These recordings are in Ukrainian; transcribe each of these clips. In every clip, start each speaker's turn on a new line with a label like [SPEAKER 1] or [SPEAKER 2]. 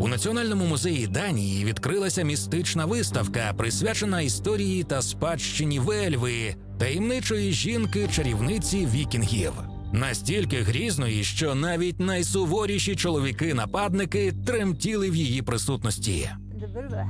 [SPEAKER 1] У Національному музеї Данії відкрилася містична виставка, присвячена історії та спадщині Вельви, таємничої жінки чарівниці вікінгів. Настільки грізної, що навіть найсуворіші чоловіки-нападники тремтіли в її присутності.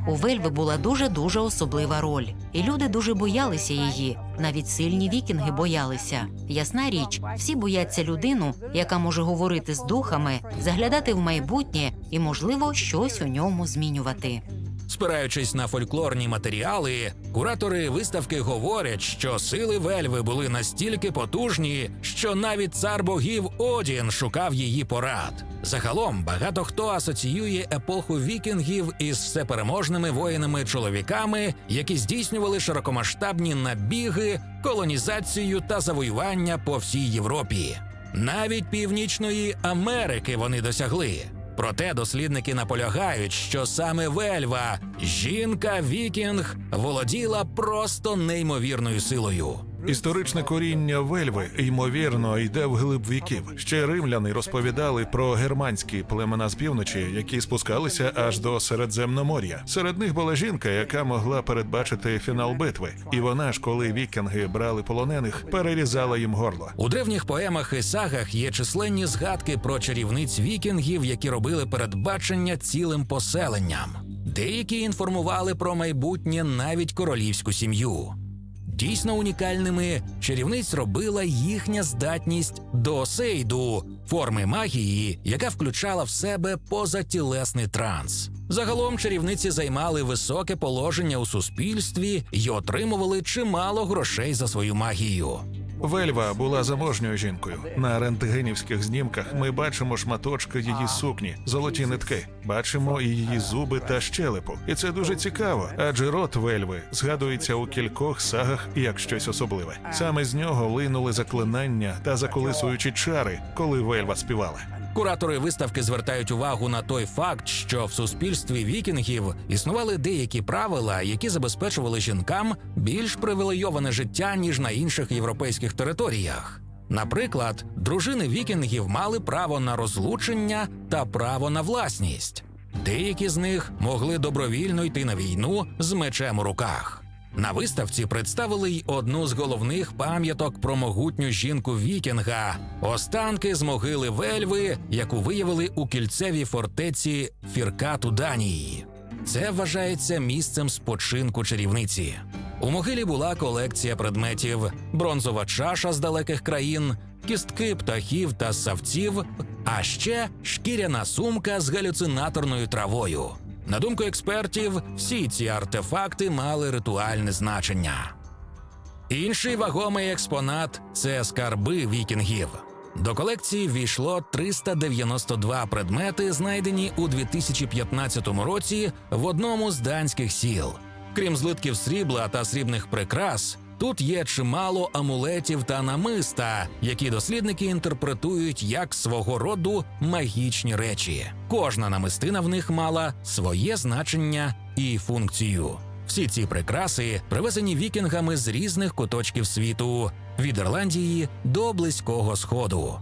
[SPEAKER 2] У Вельви була дуже дуже особлива роль, і люди дуже боялися її. Навіть сильні вікінги боялися. Ясна річ, всі бояться людину, яка може говорити з духами, заглядати в майбутнє і, можливо, щось у ньому змінювати.
[SPEAKER 1] Спираючись на фольклорні матеріали, куратори виставки говорять, що сили Вельви були настільки потужні, що навіть цар богів Одін шукав її порад. Загалом багато хто асоціює епоху вікінгів із всепереможними воїнами-чоловіками, які здійснювали широкомасштабні набіги, колонізацію та завоювання по всій Європі. Навіть Північної Америки вони досягли. Проте дослідники наполягають, що саме Вельва, жінка Вікінг, володіла просто неймовірною силою.
[SPEAKER 3] Історичне коріння Вельви, ймовірно, йде вглиб віків. Ще римляни розповідали про германські племена з півночі, які спускалися аж до Середземномор'я. Серед них була жінка, яка могла передбачити фінал битви. І вона ж, коли вікінги брали полонених, перерізала їм горло.
[SPEAKER 1] У древніх поемах і сагах є численні згадки про чарівниць вікінгів, які робили передбачення цілим поселенням. Деякі інформували про майбутнє навіть королівську сім'ю. Дійсно унікальними чарівниць робила їхня здатність до сейду, форми магії, яка включала в себе позатілесний транс. Загалом чарівниці займали високе положення у суспільстві і отримували чимало грошей за свою магію.
[SPEAKER 3] Вельва була заможньою жінкою. На рентгенівських знімках ми бачимо шматочки її сукні, золоті нитки, бачимо і її зуби та щелепу. І це дуже цікаво, адже рот Вельви згадується у кількох сагах як щось особливе. Саме з нього линули заклинання та заколисуючі чари, коли Вельва співала.
[SPEAKER 1] Куратори виставки звертають увагу на той факт, що в суспільстві вікінгів існували деякі правила, які забезпечували жінкам більш привілейоване життя ніж на інших європейських територіях. Наприклад, дружини вікінгів мали право на розлучення та право на власність. Деякі з них могли добровільно йти на війну з мечем у руках. На виставці представили й одну з головних пам'яток про могутню жінку Вікінга останки з могили Вельви, яку виявили у кільцевій фортеці Фіркат у Данії. Це вважається місцем спочинку чарівниці. У могилі була колекція предметів: бронзова чаша з далеких країн, кістки птахів та савців, а ще шкіряна сумка з галюцинаторною травою. На думку експертів, всі ці артефакти мали ритуальне значення. Інший вагомий експонат це скарби вікінгів. До колекції ввійшло 392 предмети, знайдені у 2015 році в одному з данських сіл. Крім злитків срібла та срібних прикрас, тут є чимало амулетів та намиста, які дослідники інтерпретують як свого роду магічні речі. Кожна намистина в них мала своє значення і функцію. Всі ці прикраси привезені вікінгами з різних куточків світу від Ірландії до Близького Сходу.